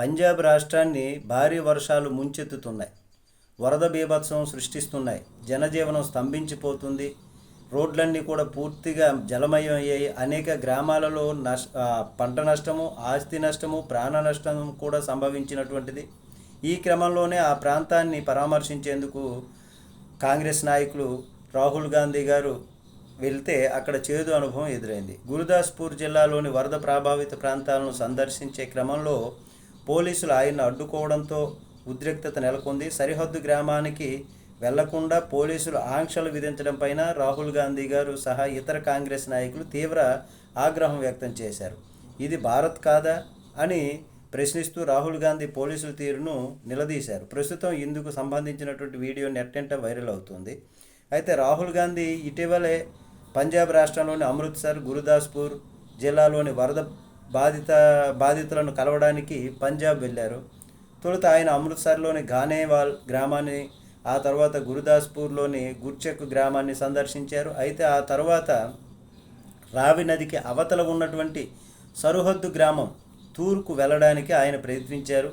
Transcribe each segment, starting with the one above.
పంజాబ్ రాష్ట్రాన్ని భారీ వర్షాలు ముంచెత్తుతున్నాయి. వరద బీభత్సం సృష్టిస్తున్నాయి. జనజీవనం స్తంభించిపోతుంది. రోడ్లన్నీ కూడా పూర్తిగా జలమయం అయ్యాయి అనేక గ్రామాలలో నష్ పంట నష్టము ఆస్తి నష్టము ప్రాణ నష్టం కూడా సంభవించినటువంటిది. ఈ క్రమంలోనే ఆ ప్రాంతాన్ని పరామర్శించేందుకు కాంగ్రెస్ నాయకులు రాహుల్ గాంధీ గారు వెళ్తే అక్కడ చేదు అనుభవం ఎదురైంది. గురుదాస్పూర్ జిల్లాలోని వరద ప్రభావిత ప్రాంతాలను సందర్శించే క్రమంలో పోలీసులు ఆయన్ని అడ్డుకోవడంతో ఉద్రిక్తత నెలకొంది. సరిహద్దు గ్రామానికి వెళ్ళకుండా పోలీసులు ఆంక్షలు విధించడం పైన రాహుల్ గాంధీ గారు సహా ఇతర కాంగ్రెస్ నాయకులు తీవ్ర ఆగ్రహం వ్యక్తం చేశారు. ఇది భారత్ కాదా అని ప్రశ్నిస్తూ రాహుల్ గాంధీ పోలీసుల తీరును నిలదీశారు. ప్రస్తుతం ఇందుకు సంబంధించినటువంటి వీడియో నెట్టెంట వైరల్ అవుతుంది. అయితే రాహుల్ గాంధీ ఇటీవలే పంజాబ్ రాష్ట్రంలోని అమృత్సర్ గురుదాస్పూర్ జిల్లాలోని వరద బాధిత బాధితులను కలవడానికి పంజాబ్ వెళ్ళారు. తొలుత ఆయన అమృత్సర్లోని ఘానేవాల్ గ్రామాన్ని ఆ తర్వాత గురుదాస్పూర్లోని గుర్చెక్ గ్రామాన్ని సందర్శించారు. అయితే ఆ తర్వాత రావి నదికి అవతల ఉన్నటువంటి సరిహద్దు గ్రామం తూర్కు వెళ్ళడానికి ఆయన ప్రయత్నించారు.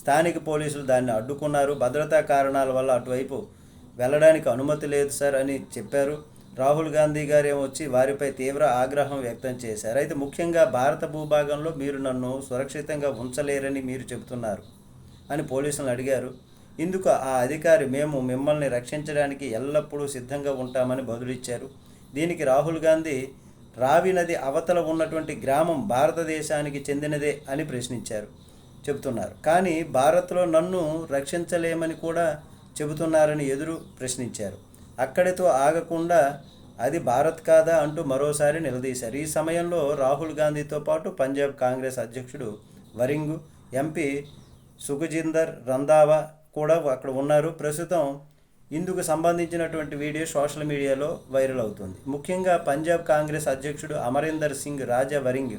స్థానిక పోలీసులు దాన్ని అడ్డుకున్నారు. భద్రతా కారణాల వల్ల అటువైపు వెళ్ళడానికి అనుమతి లేదు సార్ అని చెప్పారు. రాహుల్ గాంధీ గారు ఏమొచ్చి వారిపై తీవ్ర ఆగ్రహం వ్యక్తం చేశారు. అయితే ముఖ్యంగా భారత భూభాగంలో మీరు నన్ను సురక్షితంగా ఉంచలేరని మీరు చెబుతున్నారు అని పోలీసులను అడిగారు. ఇందుకు ఆ అధికారి మేము మిమ్మల్ని రక్షించడానికి ఎల్లప్పుడూ సిద్ధంగా ఉంటామని బదులిచ్చారు దీనికి రాహుల్ గాంధీ రావి నది అవతల ఉన్నటువంటి గ్రామం భారతదేశానికి చెందినదే అని ప్రశ్నించారు చెబుతున్నారు. కానీ భారత్లో నన్ను రక్షించలేమని కూడా చెబుతున్నారని ఎదురు ప్రశ్నించారు. అక్కడితో ఆగకుండా అది భారత్ కాదా అంటూ మరోసారి నిలదీశారు. ఈ సమయంలో రాహుల్ గాంధీతో పాటు పంజాబ్ కాంగ్రెస్ అధ్యక్షుడు వరింగు ఎంపీ సుఖజిందర్ రందావా కూడా అక్కడ ఉన్నారు. ప్రస్తుతం ఇందుకు సంబంధించినటువంటి వీడియో సోషల్ మీడియాలో వైరల్ అవుతుంది. ముఖ్యంగా పంజాబ్ కాంగ్రెస్ అధ్యక్షుడు అమరీందర్ సింగ్ రాజా వరింగ్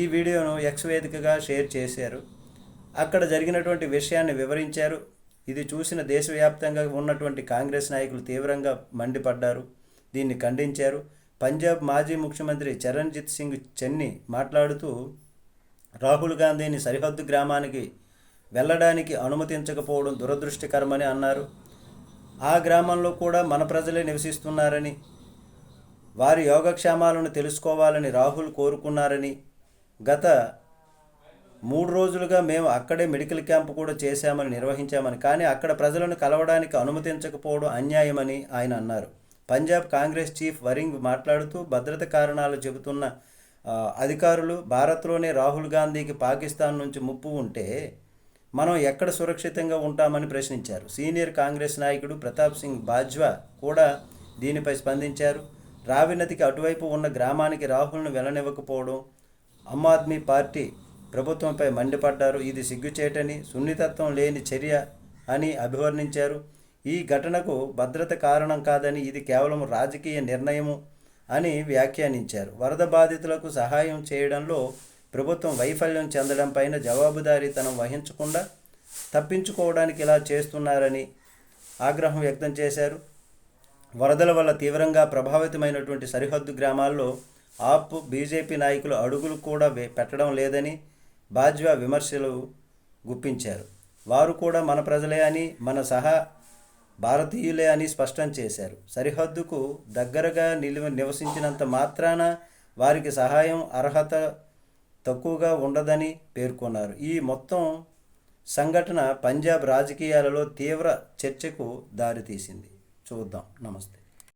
ఈ వీడియోను ఎక్స్ వేదికగా షేర్ చేశారు. అక్కడ జరిగినటువంటి విషయాన్ని వివరించారు. ఇది చూసిన దేశవ్యాప్తంగా ఉన్నటువంటి కాంగ్రెస్ నాయకులు తీవ్రంగా మండిపడ్డారు. దీన్ని ఖండించారు. పంజాబ్ మాజీ ముఖ్యమంత్రి చరణ్జిత్ సింగ్ చెన్ని మాట్లాడుతూ రాహుల్ గాంధీని సరిహద్దు గ్రామానికి వెళ్ళడానికి అనుమతించకపోవడం దురదృష్టకరమని అన్నారు. ఆ గ్రామంలో కూడా మన ప్రజలే నివసిస్తున్నారని వారి యోగక్షేమాలను తెలుసుకోవాలని రాహుల్ కోరుకున్నారని గత మూడు రోజులుగా మేము అక్కడే మెడికల్ క్యాంప్ కూడా చేశామని నిర్వహించామని కానీ అక్కడ ప్రజలను కలవడానికి అనుమతించకపోవడం అన్యాయమని ఆయన అన్నారు. పంజాబ్ కాంగ్రెస్ చీఫ్ వరింగ్ మాట్లాడుతూ భద్రత కారణాలు చెబుతున్న అధికారులు భారత్లోనే రాహుల్ గాంధీకి పాకిస్తాన్ నుంచి ముప్పు ఉంటే మనం ఎక్కడ సురక్షితంగా ఉంటామని ప్రశ్నించారు. సీనియర్ కాంగ్రెస్ నాయకుడు ప్రతాప్ సింగ్ బాజ్వా కూడా దీనిపై స్పందించారు. రావి నదికి అటువైపు ఉన్న గ్రామానికి రాహుల్ను వెళ్ళనివ్వకపోవడం ఆమ్ ఆద్మీ పార్టీ ప్రభుత్వంపై మండిపడ్డారు. ఇది సిగ్గుచేటని సున్నితత్వం లేని చర్య అని అభివర్ణించారు. ఈ ఘటనకు భద్రత కారణం కాదని ఇది కేవలం రాజకీయ నిర్ణయము అని వ్యాఖ్యానించారు. వరద బాధితులకు సహాయం చేయడంలో ప్రభుత్వం వైఫల్యం చెందడం పైన జవాబుదారీతనం వహించకుండా తప్పించుకోవడానికి ఇలా చేస్తున్నారని ఆగ్రహం వ్యక్తం చేశారు. వరదల వల్ల తీవ్రంగా ప్రభావితమైనటువంటి సరిహద్దు గ్రామాల్లో ఆప్ బీజేపీ నాయకులు అడుగులు కూడా పెట్టడం లేదని బాజ్వా విమర్శలు గుప్పించారు. వారు కూడా మన ప్రజలే అని మన సహా భారతీయులే అని స్పష్టం చేశారు. సరిహద్దుకు దగ్గరగా నిలువ నివసించినంత మాత్రాన వారికి సహాయం అర్హత తక్కువగా ఉండదని పేర్కొన్నారు. ఈ మొత్తం సంఘటన పంజాబ్ రాజకీయాలలో తీవ్ర చర్చకు దారితీసింది. చూద్దాం. నమస్తే.